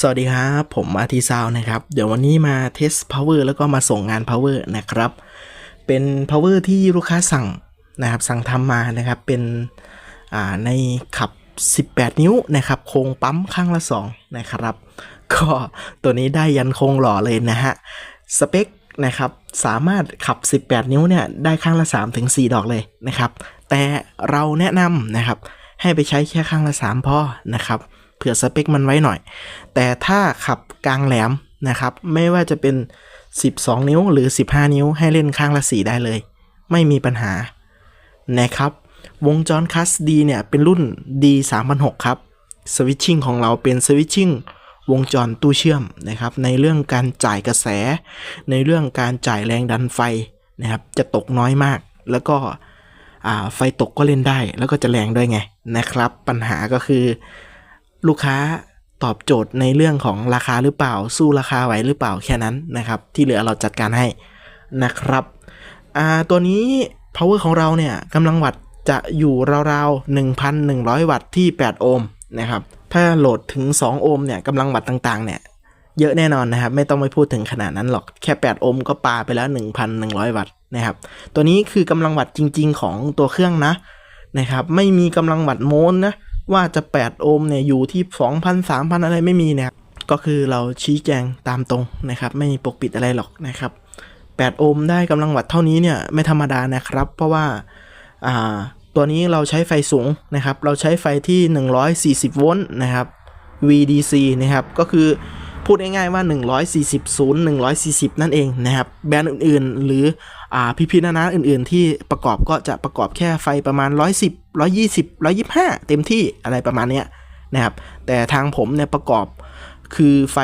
สวัสดีครับ ผมอาทีซาวนะครับ เดี๋ยววันนี้มาเทส power แล้วก็มาส่งงาน power นะครับ เป็น power ที่ลูกค้าสั่งนะครับ สั่งทำมานะครับ เป็นในขับ 18 นิ้วนะครับ โครงปั๊มข้างละ 2 นะครับ ก็ตัวนี้ได้ยันโครงหล่อเลยนะฮะ สเปคนะครับ สามารถขับ 18 นิ้วเนี่ย ได้ข้างละ 3-4 ดอกเลยนะครับ แต่เราแนะนำนะครับ ให้ไปใช้แค่ข้างละ 3 พอนะครับ ผื่อสเปคมันไว้หน่อย แต่ถ้าขับกลางแหลมนะครับ ไม่ว่าจะเป็น 12 นิ้วหรือ 15 นิ้วให้เล่นข้างละ 4 ได้เลย ไม่มีปัญหานะครับ วงจรคัสดีเนี่ย เป็นรุ่น D 3 0 0ครับสวิตชิ่งของเราเป็นสวิตชิ่งวงจรตู้เชื่อมนะครับ ในเรื่องการจ่ายกระแส ในเรื่องการจ่ายแรงดันไฟนะครับ จะตกน้อยมาก แล้วก็ไฟตกก็เล่นได้ แล้วก็จะแรงด้วยไงนะครับ ปัญหาก็คือ ลูกค้าตอบโจทย์ในเรื่องของราคาหรือเปล่า สู้ราคาไหวหรือเปล่าแค่นั้นนะครับ ที่เหลือเราจัดการให้นะครับตัวนี้ power ของเราเนี่ยกำลังวัตจะอยู่ราวๆ 1,100 วัตต์ที่ 8 โอห์มนะครับ ถ้าโหลดถึง 2 โอห์มเนี่ยกำลังวัตต์ต่างๆ เนี่ย เยอะแน่นอนนะครับ ไม่ต้องไปพูดถึงขนาดนั้นหรอก แค่ 8 โอห์มก็ปาไปแล้ว 1,100 วัตต์นะครับ ตัวนี้คือกำลังวัตจริง ๆ ของตัวเครื่องนะนะครับ ไม่มีกำลังวัตโมนนะ ว่าจะ 8 โอห์มเนี่ยอยู่ที่ 2,000 3,000 อะไรไม่มีนะครับก็คือเราชี้แจงตามตรงนะครับ ไม่มีปกปิดอะไรหรอกนะครับ 8 โอห์มได้กำลังวัตต์เท่านี้เนี่ยไม่ธรรมดานะครับ เพราะว่าอ่าตัวนี้เราใช้ไฟสูงนะครับ เราใช้ไฟที่ 140 โวลต์นะครับ VDC นะครับก็คือพูดง่ายๆว่า 140 0 140 นั่นเองนะครับ แบรนด์อื่นๆ หรืออ่าพี่ๆนานาอื่นๆ ที่ประกอบก็จะประกอบแค่ไฟประมาณ 110 120 125 เต็มที่อะไรประมาณเนี้ยนะครับ แต่ทางผมเนี่ยประกอบคือไฟ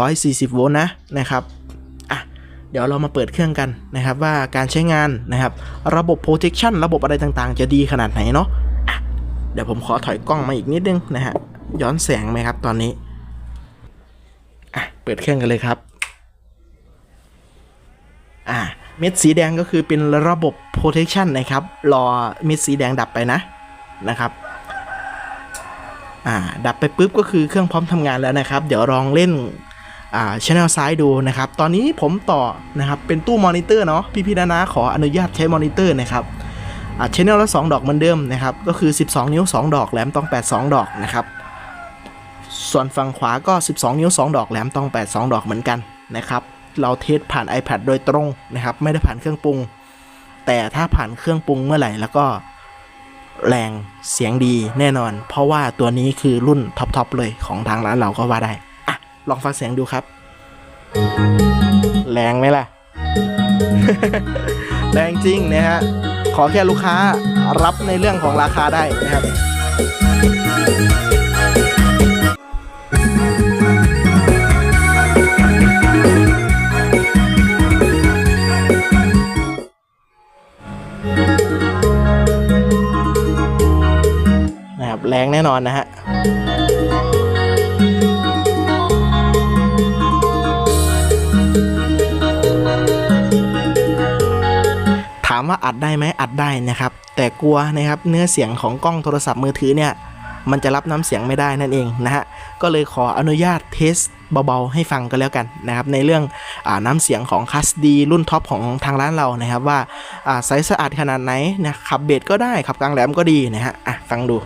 140 โวลต์นะนะครับอะเดี๋ยวเรามาเปิดเครื่องกันนะครับ ว่าการใช้งานนะครับ ระบบ protection ระบบอะไรต่างๆ จะดีขนาดไหนเนาะะเดี๋ยวผมขอถอยกล้องมาอีกนิดนึงนะฮะย้อนแสงไหมครับตอนนี้อะเปิดเครื่องกันเลยครับอ่าเม็ดสีแดงก็คือเป็นระบบ protection นะครับ รอเม็ดสีแดงดับไปนะ นะครับอ่าดับไปปุ๊บก็คือเครื่องพร้อมทำงานแล้วนะครับ เดี๋ยวลองเล่นอ่าช anel ซ้ายดูนะครับ ตอนนี้ผมต่อนะครับเป็นตู้มอนิเตอร์เนาะพี่พี่นานาขออนุญาตใช้มอนิเตอร์นะครับอ่าช anel ละ 2 ดอกเหมือนเดิมนะครับ ก็คือ 12 นิ้ว 2 ดอกแหลมต้อง 8 2 ดอกนะครับ ส่วนฝั่งขวาก็ 12 นิ้ว 2 ดอกแหลมต้อง 8 2 ดอกเหมือนกันนะครับ เราเทสผ่าน iPad โดยตรงนะครับ ไม่ได้ผ่านเครื่องปรุง แต่ถ้าผ่านเครื่องปรุงเมื่อไหร่แล้วก็ แรงเสียงดีแน่นอน เพราะว่าตัวนี้คือรุ่นท็อปๆเลยของทางร้านเราก็ว่าได้อะลองฟังเสียงดูครับ แรงไหมล่ะ แรงจริงนะฮะ ขอแค่ลูกค้ารับในเรื่องของราคาได้นะครับ แรงแน่นอนนะฮะถามว่าอัดได้ไหมอัดได้นะครับ แต่กลัวนะครับเนื้อเสียงของกล้องโทรศัพท์มือถือเนี่ยมันจะรับน้ำเสียงไม่ได้นั่นเองนะฮะ ก็เลยขออนุญาตเทสเบาๆให้ฟังก็แล้วกันนะครับ ในเรื่องอน้ำเสียงของคัสดีรุ่นท็อปของทางร้านเรานะครับว่าอ่าใสสะอาดขนาดไหนนะขับเบสก็ได้ขับกลางแหลมก็ดีนะฮะอะฟังดู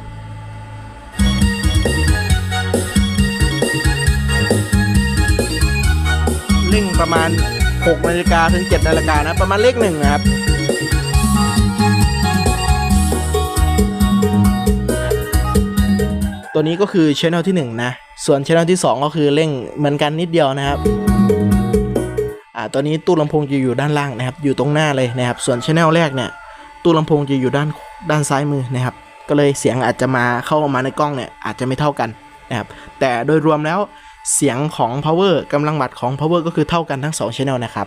ร่งประมาณ6นาฬิกาถึง7นาฬิกานะประมาณเลขหนึ่งนะครับตัวนี้ก็คือช anel ที่1นะส่วนช anel ที่ 2 ก็คือเร่งเหมือนกันนิดเดียวนะครับอ่าตัวนี้ตู้ลำโพงจะอยู่ด้านล่างนะครับ อยู่ตรงหน้าเลยนะครับ ส่วนช anel แรกเนี่ยตู้ลำโพงจะอยู่ด้านด้านซ้ายมือนะครับ ก็เลยเสียงอาจจะมาเข้ามาในกล้องเนี่ยอาจจะไม่เท่ากันนะครับแต่โดยรวมแล้ว เสียงของ power กำลังวัตต์ของ power ก็คือเท่ากันทั้ง 2 channel นะครับ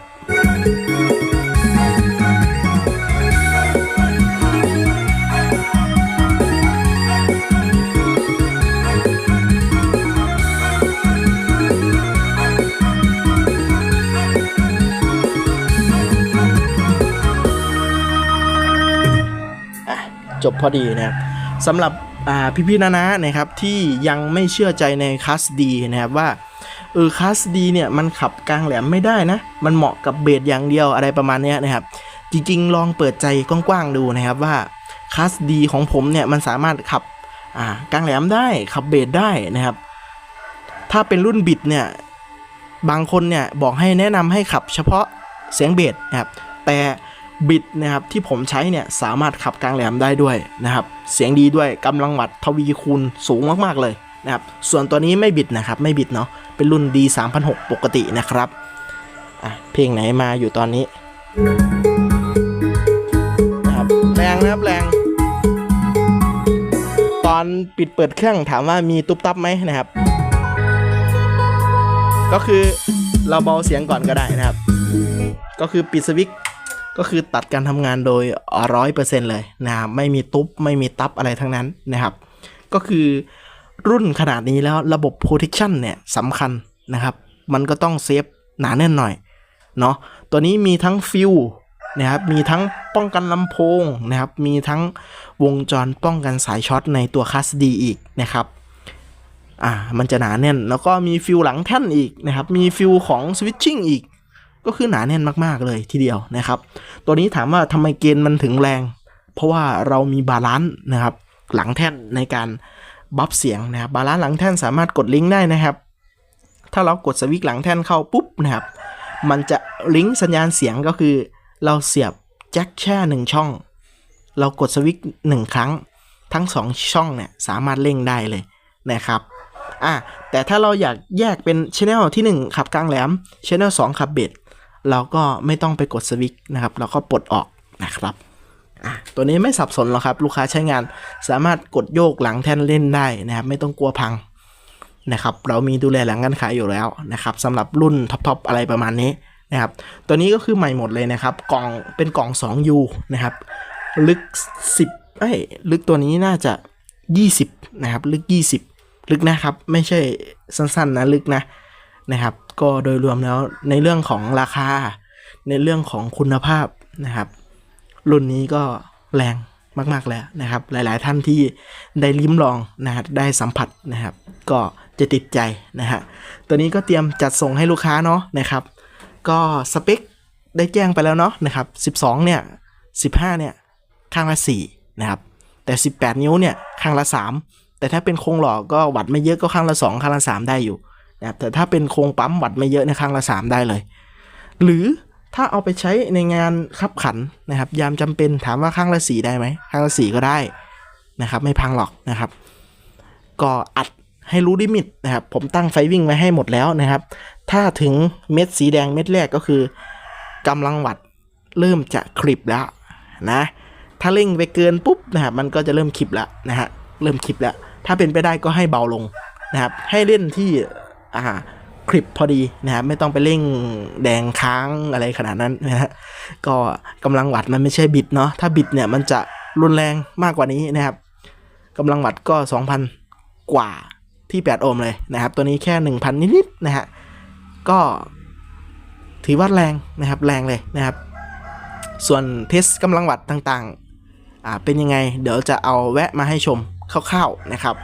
จบพอดีนะครับ สำหรับอ่พี่ๆนะนะนะครับที่ยังไม่เชื่อใจในคัสดีนะครับว่าเออคลาสดีเนี่ยมันขับกลางแหลมไม่ได้นะ มันเหมาะกับเบสอย่างเดียวอะไรประมาณนี้นะครับ จริงๆ ลองเปิดใจกว้างๆดูนะครับว่าคลาสดีของผมเนี่ยมันสามารถขับกลางแหลมได้ขับเบสได้นะครับ ถ้าเป็นรุ่นบิดเนี่ยบางคนเนี่ยบอกให้แนะนำให้ขับเฉพาะเสียงเบสนะครับแต่ บิดนะครับที่ผมใช้เนี่ยสามารถขับกลางแหลมได้ด้วยนะครับ เสียงดีด้วยกำลังวัดทวีคูณสูงมากๆเลยนะครับ ส่วนตัวนี้ไม่บิดนะครับ ไม่บิดเนาะเป็นรุ่น D 3 0 0ปกตินะครับอะเพลงไหนมาอยู่ตอนนี้นะครับแรงนะครับแรง ตอนปิดเปิดเครื่องถามว่ามีตุ๊บตับไหมนะครับ ก็คือเราเบาเสียงก่อนก็ได้นะครับ ก็คือปิดสวิตช์ ก็คือตัดการทำงานโดยร้อยเปอร์เซ็นต์เลยนะครับไม่มีตุ๊บไม่มีตับอะไรทั้งนั้นนะครับ ก็คือรุ่นขนาดนี้แล้วระบบ protection เนี่ยสำคัญนะครับ มันก็ต้องเซฟหนาแน่นหน่อยเนาะตัวนี้มีทั้งฟิวนะครับมีทั้งป้องกันลำโพงนะครับมีทั้งวงจรป้องกันสายช็อตในตัวคัสดีอีกนะครับอ่ามันจะหนาแน่นแล้วก็มีฟิลหลังแท่นอีกนะครับ มีฟิลของสวิตชิ่งอีก ก็คือหนาแน่นมากๆเลยทีเดียวนะครับ ตัวนี้ถามว่าทำไมเกณฑ์มันถึงแรง เพราะว่าเรามีบาลานซ์นะครับ หลังแท่นในการบัฟเสียงนะครับบาลานซ์หลังแท่นสามารถกดลิงก์ได้นะครับ ถ้าเรากดสวิตช์หลังแท่นเข้าปุ๊บนะครับ มันจะลิงก์สัญญาณเสียงก็คือ เราเสียบแจ็คแช่หนึ่งช่อง เรากดสวิตช์หนึ่งครั้ง ทั้งสองช่องเนี่ยสามารถเล่งได้เลยนะครับอะแต่ถ้าเราอยากแยกเป็นช anel ที่ 1 ขับกลางแหลมช anel 2 ขับเบส เราก็ไม่ต้องไปกดสวิตช์นะครับ เราก็ปลดออกนะครับตัวนี้ไม่สับสนหรอกครับ ลูกค้าใช้งานสามารถกดโยกหลังแท่นเล่นได้นะครับ ไม่ต้องกลัวพังนะครับ เรามีดูแลหลังการขายอยู่แล้วนะครับสำหรับรุ่นท็อปๆอะไรประมาณนี้นะครับ ตัวนี้ก็คือใหม่หมดเลยนะครับ กล่องเป็นกล่อง 2U นะครับ ลึก 10เอ้ยลึกตัวนี้น่าจะ 20 นะครับ ลึก 20 ลึกนะครับ ไม่ใช่สั้นๆนะลึกนะ นะครับ ก็โดยรวมแล้วในเรื่องของราคา ในเรื่องของคุณภาพนะครับ รุ่นนี้ก็แรงมาก ๆ แล้วนะครับ หลาย ๆ ท่านที่ได้ลิ้มลองนะครับได้สัมผัสนะครับ ก็จะติดใจนะฮะตัวนี้ก็เตรียมจัดส่งให้ลูกค้าเนาะนะครับ ก็สเปคได้แจ้งไปแล้วเนาะนะครับ 12 เนี่ย 15 เนี่ย ข้างละ 4 นะครับ แต่ 18 นิ้วเนี่ย ข้างละ 3 แต่ถ้าเป็นโครงหล่อก็วัดไม่เยอะก็ข้างละ 2 ข้างละ 3 ได้อยู่ นะครับแต่ถ้าเป็นโครงปั๊มวัดไม่เยอะเนี่ยข้างละ 3 ได้เลย หรือถ้าเอาไปใช้ในงานขับขันนะครับ ยามจำเป็นถามว่าข้างละ4ได้ไหมข้างละ4ก็ได้นะครับ ไม่พังหรอกนะครับ ก็อัดให้รู้ลิมิตนะครับ ผมตั้งไฟวิ่งไว้ให้หมดแล้วนะครับ ถ้าถึงเม็ดสีแดงเม็ดแรกก็คือกำลังวัดเริ่มจะคลิปแล้วนะ ถ้าเร่งไปเกินปุ๊บนะครับมันก็จะเริ่มคลิปแล้วนะฮะเริ่มคลิปแล้ว ถ้าเป็นไปได้ก็ให้เบาลงนะครับ ให้เล่นที่ อ่าคลิปพอดีนะครับไม่ต้องไปเร่งแดงค้างอะไรขนาดนั้นนะฮะก็กำลังวัดมันไม่ใช่บิดเนาะถ้าบิดเนี่ยมันจะรุนแรงมากกว่านี้นะครับกำลังวัดก็ 2,000 กว่าที่ 8 โอห์มเลยนะครับ ตัวนี้แค่ 1,000 นิดๆนะฮะก็ถือว่าแรงนะครับแรงเลยนะครับ ส่วนเทสกำลังวัดต่างๆอ่าเป็นยังไง เดี๋ยวจะเอาแวะมาให้ชมคร่าวๆนะครับ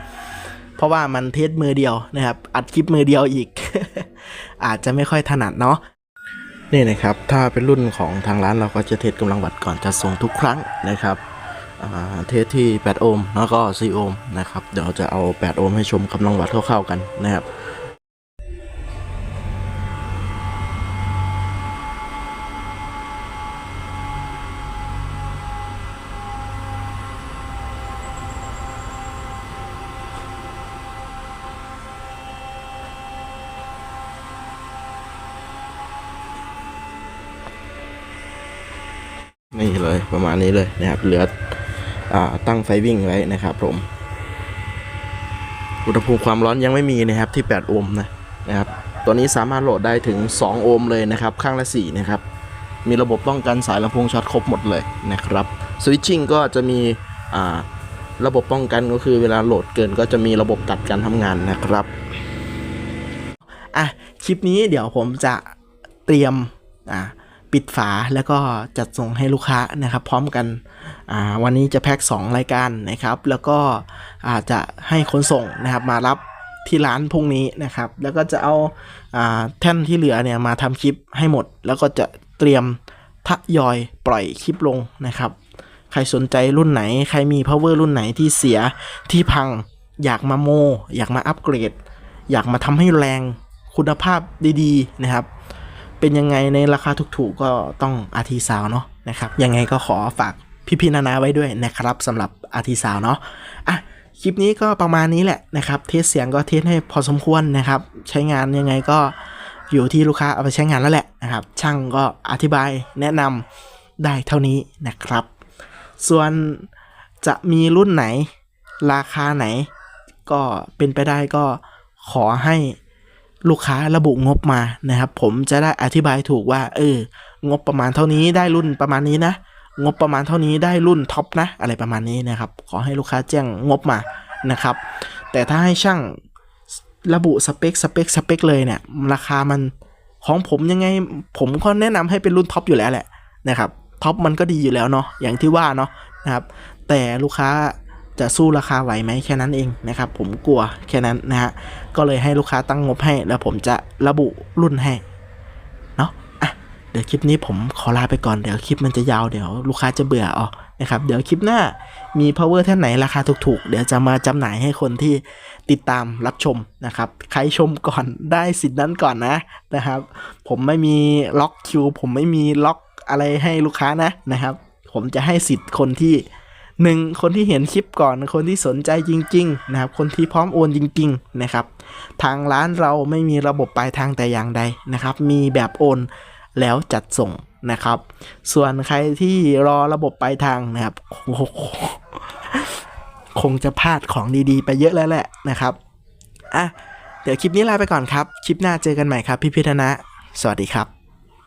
เพราะว่ามันเทสมือเดียวนะครับอัดคลิปมือเดียวอีก อาจจะไม่ค่อยถนัดเนาะนี่นะครับถ้าเป็นรุ่นของทางร้านเราก็จะเทสกำลังวัดก่อนจะส่งทุกครั้งนะครับเทสที่ 8 โอห์มแล้วก็ 4 โอห์มนะครับเดี๋ยวจะเอา 8 โอห์มให้ชมกำลังวัดคร่าวๆกันนะครับ ประมาณนี้เลยนะครับ เหลืออตั้งไฟวิ่งไว้นะครับผม อุณหภูมิความร้อนยังไม่มีนะครับที่ 8 โอห์มนะนะครับ ตัวนี้สามารถโหลดได้ถึง 2 โอห์มเลยนะครับ ข้างละ 4 นะครับ มีระบบป้องกันสายลำโพงช็อตครบหมดเลยนะครับสวิตชิ่งก็จะมีระบบป้องกันก็คือเวลาโหลดเกินก็จะมีระบบตัดการทำงานนะครับอะคลิปนี้เดี๋ยวผมจะเตรียมอ่า ปิดฝาแล้วก็จัดส่งให้ลูกค้านะครับ พร้อมกันวันนี้จะแพ็ค2 รายการนะครับ แล้วก็อาจจะให้ขนส่งนะครับมารับที่ร้านพรุ่งนี้นะครับ แล้วก็จะเอาอาแท่นที่เหลือเนี่ยมาทำคลิปให้หมด แล้วก็จะเตรียมทยอยปล่อยคลิปลงนะครับ ใครสนใจรุ่นไหน ใครมี power รุ่นไหนที่เสียที่พังอยากมาโม อยากมาอัปเกรด อยากมาทำให้แรงคุณภาพดีๆนะครับ เป็นยังไงในราคาถูกๆก็ต้องอาทีสาวเนาะนะครับ ยังไงก็ขอฝากพี่ๆนานาไว้ด้วยนะครับสำหรับอาทีสาวเนาะอะคลิปนี้ก็ประมาณนี้แหละนะครับ เทสเสียงก็เทสให้พอสมควรนะครับ ใช้งานยังไงก็อยู่ที่ลูกค้าเอาไปใช้งานแล้วแหละนะครับ ช่างก็อธิบายแนะนำได้เท่านี้นะครับ ส่วนจะมีรุ่นไหนราคาไหน ก็เป็นไปได้ก็ขอให้ ลูกค้าระบุงบมานะครับ ผมจะได้อธิบายถูกว่า เออ งบประมาณเท่านี้ได้รุ่นประมาณนี้นะ งบประมาณเท่านี้ได้รุ่นท็อปนะ อะไรประมาณนี้นะครับ ขอให้ลูกค้าแจ้งงบมานะครับ แต่ถ้าให้ช่างระบุสเปคสเปคสเปคเลยเนี่ย ราคามันของผมยังไง ผมก็แนะนำให้เป็นรุ่นท็อปอยู่แล้วแหละนะครับท็อปมันก็ดีอยู่แล้วเนาะอย่างที่ว่าเนาะนะครับ แต่ลูกค้า จะสู้ราคาไหวไหมแค่นั้นเองนะครับ ผมกลัวแค่นั้นนะฮะก็เลยให้ลูกค้าตั้งงบให้ แล้วผมจะระบุรุ่นให้เนาะอะเดี๋ยวคลิปนี้ผมขอลาไปก่อนเดี๋ยวคลิปมันจะยาวเดี๋ยวลูกค้าจะเบื่อเออนะครับเดี๋ยวคลิปหน้ามี power ท่านไหนราคาถูกๆ เดี๋ยวจะมาจำหน่ายให้คนที่ติดตามรับชมนะครับ ใครชมก่อนได้สิทธิ์นั้นก่อนนะนะครับ ผมไม่มีล็อกคิวผมไม่มีล็อกอะไรให้ลูกค้านะนะครับ ผมจะให้สิทธิ์คนที่ หนึ่งคนที่เห็นคลิปก่อนคนที่สนใจจริง ๆ นะครับ คนที่พร้อมโอนจริง ๆ นะครับ ทางร้านเราไม่มีระบบปลายทางแต่อย่างใดนะครับ มีแบบโอนแล้วจัดส่งนะครับ ส่วนใครที่รอระบบปลายทางนะครับคงจะพลาดของดีๆ ไปเยอะแล้วแหละนะครับอะเดี๋ยวคลิปนี้ลาไปก่อนครับ คลิปหน้าเจอกันใหม่ครับ พี่พิธนะ สวัสดีครับ